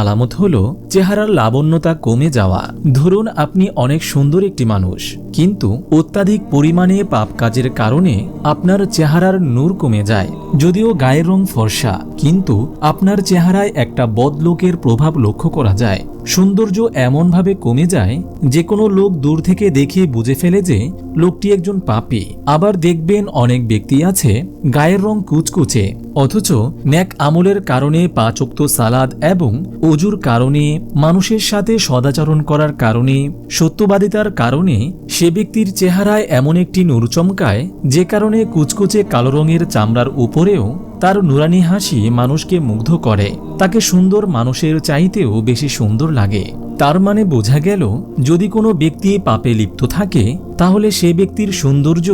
আলামত হল, চেহারার লাবণ্যতা কমে যাওয়া। ধরুন আপনি অনেক সুন্দর একটি মানুষ, কিন্তু অত্যাধিক পরিমাণে পাপ কাজের কারণে আপনার চেহারার নূর কমে যায়, যদিও গায়ের রং ফর্সা, কিন্তু আপনার চেহারায় একটা বদলোকের প্রভাব লক্ষ্য করা যায়। সৌন্দর্য এমনভাবে কমে যায়, যে কোনো লোক দূর থেকে দেখে বুঝে ফেলে যে লোকটি একজন পাপী। আবার দেখবেন অনেক ব্যক্তি আছে, গায়ের রং কুচকুচে, অথচ ন্যাক আমলের কারণে পাচক্ত সালাদ এবং অজুর কারণে মানুষের সাথে সদাচরণ করার কারণে, সত্যবাদিতার কারণে সে ব্যক্তির চেহারায় এমন একটি নূর চমকায়, যে কারণে কুচকুচে কালো রঙের চামড়ার উপরেও তার নুরানি হাসি মানুষকে মুগ্ধ করে। তাকে সুন্দর মানুষের চাইতেও বেশি সুন্দর লাগে। তার মানে বোঝা গেল, যদি কোনো ব্যক্তি পাপে লিপ্ত থাকে, তাহলে সে ব্যক্তির সৌন্দর্য,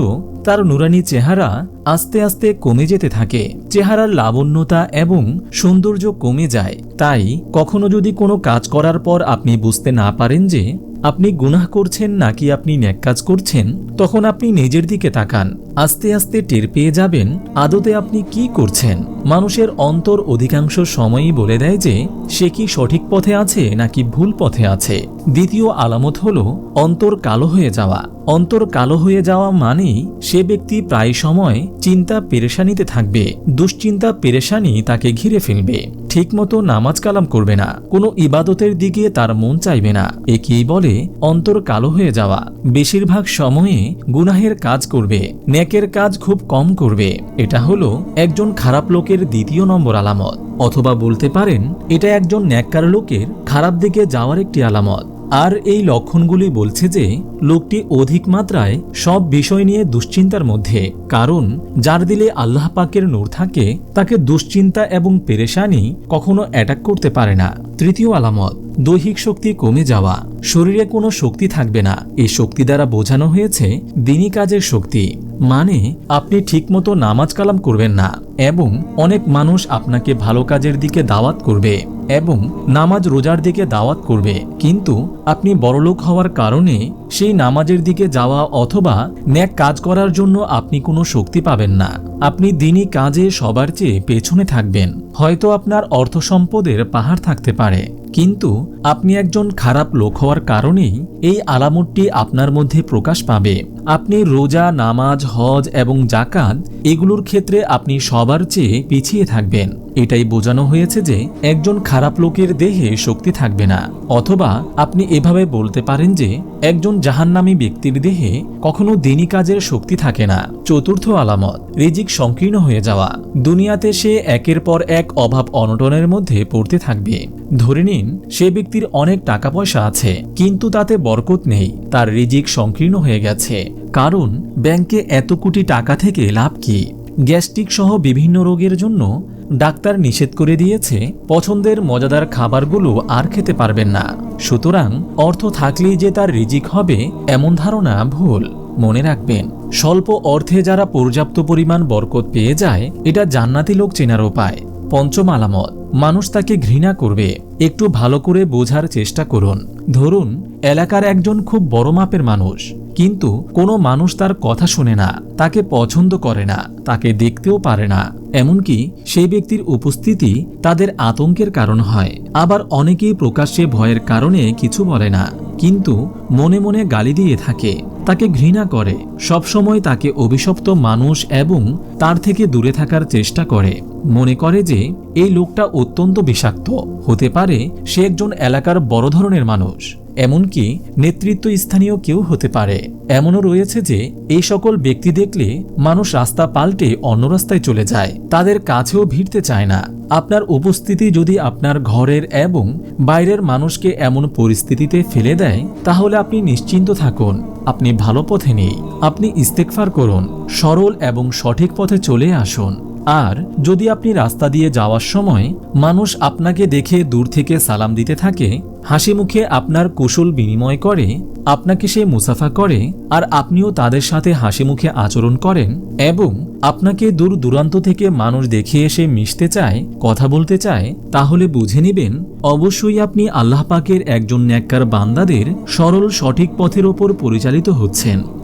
তার নুরানি চেহারা আস্তে আস্তে কমে যেতে থাকে। চেহারার লাবণ্যতা এবং সৌন্দর্য কমে যায়। তাই কখনো যদি কোনো কাজ করার পর আপনি বুঝতে না পারেন যে আপনি গুনাহ করছেন নাকি আপনি ন্যাক কাজ করছেন? তখন আপনি নিজের দিকে তাকান, আস্তে আস্তে টের পেয়ে যাবেন, আদতে আপনি কি করছেন? মানুষের অন্তর অধিকাংশ সময়ই বলে দেয় যে, সে কি সঠিক পথে আছে নাকি ভুল পথে আছে? দ্বিতীয় আলামত হল অন্তর কালো হয়ে যাওয়া। অন্তর কালো হয়ে যাওয়া মানেই সে ব্যক্তি প্রায় সময় চিন্তা পেরেশানিতে থাকবে। দুশ্চিন্তা পেরেশানি তাকে ঘিরে ফেলবে। ঠিকমতো নামাজ কালাম করবে না। কোনো ইবাদতের দিকে তার মন চাইবে না। একেই বলে অন্তর কালো হয়ে যাওয়া। বেশিরভাগ সময়ে গুনাহের কাজ করবে ন্যাকের কাজ খুব কম করবে। এটা হলো একজন খারাপ লোকের দ্বিতীয় নম্বর আলামত। অথবা বলতে পারেন, এটা একজন ন্যাককার লোকের খারাপ দিকে যাওয়ার একটি আলামত। আর এই লক্ষণগুলি বলছে যে, লোকটি অধিক মাত্রায় সব বিষয় নিয়ে দুশ্চিন্তার মধ্যে, কারণ যার দিলে আল্লাহ পাকের নূর থাকে, তাকে দুশ্চিন্তা এবং পেরেশানি কখনো অ্যাটাক করতে পারে না। তৃতীয় আলামত, দৈহিক শক্তি কমে যাওয়া। শরীরে কোনো শক্তি থাকবে না। এই শক্তি দ্বারা বোঝানো হয়েছে দিনই কাজের শক্তি। মানে আপনি ঠিকমতো নামাজ কালাম করবেন না, এবং অনেক মানুষ আপনাকে ভালো কাজের দিকে দাওয়াত করবে। এবং নামাজ রোজার দিকে দাওয়াত করবে। কিন্তু আপনি বড়লোক হওয়ার কারণে সেই নামাজের দিকে যাওয়া অথবা ন্যাক কাজ করার জন্য আপনি কোনো শক্তি পাবেন না। আপনি দিনই কাজে সবার চেয়ে পেছনে থাকবেন। হয়তো আপনার অর্থ সম্পদের পাহাড় থাকতে পারে। কিন্তু আপনি একজন খারাপ লোক হওয়ার কারণেই এই আলামতটি আপনার মধ্যে প্রকাশ পাবে। আপনি রোজা, নামাজ, হজ এবং জাকাত এগুলোর ক্ষেত্রে আপনি সবার চেয়ে পিছিয়ে থাকবেন। এটাই বোঝানো হয়েছে যে একজন খারাপ লোকের দেহে শক্তি থাকবে না। অথবা আপনি এভাবে বলতে পারেন যে একজন জাহান্নামী ব্যক্তির দেহে কখনো দিনই কাজের শক্তি থাকে না। চতুর্থ আলামত, রিজিক সংকীর্ণ হয়ে যাওয়া। দুনিয়াতে সে একের পর এক অভাব অনটনের মধ্যে পড়তে থাকবে। ধরে নিন, সে ব্যক্তির অনেক টাকা পয়সা আছে, কিন্তু তাতে বরকত নেই, তার রিজিক সংকীর্ণ হয়ে গেছে। কারণ, ব্যাংকে এত কোটি টাকা থেকে লাভ কি? গ্যাস্ট্রিক সহ বিভিন্ন রোগের জন্য ডাক্তার নিষেধ করে দিয়েছে, পছন্দের মজাদার খাবারগুলো আর খেতে পারবেন না। সুতরাং, অর্থ থাকলেই যে তার রিজিক হবে, এমন ধারণা ভুল। মনে রাখবেন, স্বল্প অর্থে যারা পর্যাপ্ত পরিমাণ বরকত পেয়ে যায়, এটা জান্নাতি লোক চেনার উপায়। পঞ্চম আলামত, মানুষ তাকে ঘৃণা করবে। একটু ভালো করে বোঝার চেষ্টা করুন। ধরুন, এলাকার একজন খুব বড় মাপের মানুষ। কিন্তু কোনো মানুষ তার কথা শোনে না, তাকে পছন্দ করে না, তাকে দেখতেও পারে না। এমনকি সেই ব্যক্তির উপস্থিতি তাদের আতঙ্কের কারণ হয়। আবার অনেকেই প্রকাশ্যে ভয়ের কারণে কিছু বলে না, কিন্তু মনে মনে গালি দিয়ে থাকে। তাকে ঘৃণা করে, সবসময় তাকে অভিশপ্ত মানুষ এবং তার থেকে দূরে থাকার চেষ্টা করে। মনে করে যে এই লোকটা অত্যন্ত বিষাক্ত, হতে পারে সে একজন এলাকার বড় ধরনের মানুষ। এমনকি নেতৃত্ব স্থানীয় কেউ হতে পারে। এমনও রয়েছে যে, এই সকল ব্যক্তি দেখলে মানুষ রাস্তা পাল্টে অন্য রাস্তায় চলে যায়। তাদের কাছেও ভিড়তে চায় না। আপনার উপস্থিতি যদি আপনার ঘরের এবং বাইরের মানুষকে এমন পরিস্থিতিতে ফেলে দেয়, তাহলে আপনি নিশ্চিন্ত থাকুন। আপনি ভালো পথে নেই। আপনি ইস্তেকফার করুন। সরল এবং সঠিক পথে চলে আসুন। আর যদি আপনি রাস্তা দিয়ে যাওয়ার সময় মানুষ আপনাকে দেখে দূর থেকে সালাম দিতে থাকে, হাসি মুখে আপনার কুশল বিনিময় করে, আপনাকে সে মুসাফা করে, আর আপনিও তাদের সাথে হাসি মুখে আচরণ করেন এবং আপনাকে দূর দূরান্ত থেকে মানুষ দেখে এসে মিশতে চায়, কথা বলতে চায়, তাহলে বুঝে নেবেন, অবশ্যই আপনি আল্লাহ পাকের একজন ন্যাক্কার বান্দাদের সরল সঠিক পথের ওপর পরিচালিত হচ্ছেন।